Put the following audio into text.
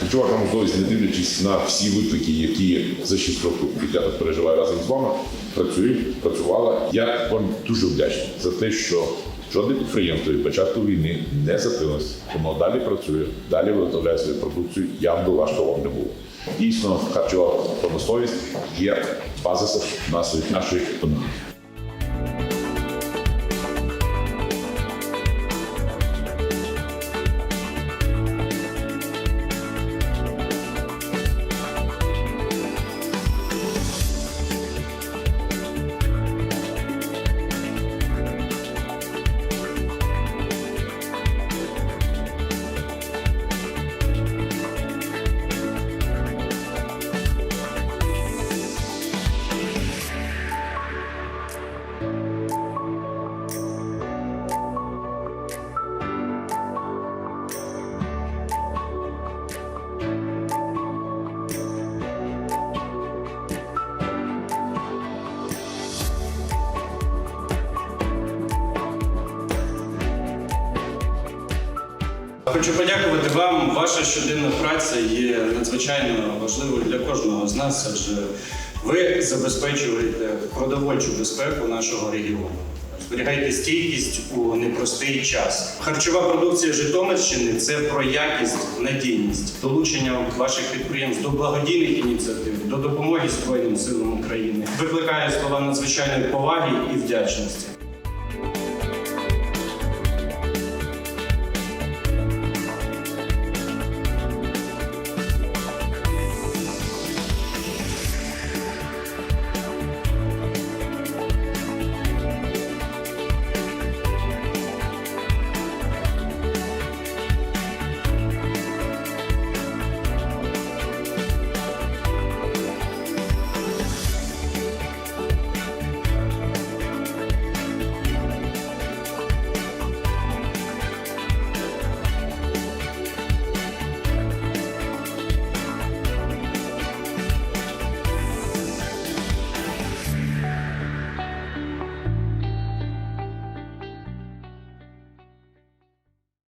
Ключова промисловість, не дивлячись на всі виклики, які за 6 років я тут переживаю разом з вами, працює, працювала. Я вам дуже вдячний за те, що жодне підприємство від початку війни не закрилось. Воно далі працює, далі виготовляє свою продукцію, як би важко вам не було. Дійсно, харчова промисловість є базисом нашої економіки. Хочу подякувати вам. Ваша щоденна праця є надзвичайно важливою для кожного з нас, адже ви забезпечуєте продовольчу безпеку нашого регіону. Зберігайте стійкість у непростий час. Харчова продукція Житомирщини це про якість, надійність, долучення ваших підприємств до благодійних ініціатив, до допомоги Збройним силам України. Викликає слова надзвичайної поваги і вдячності.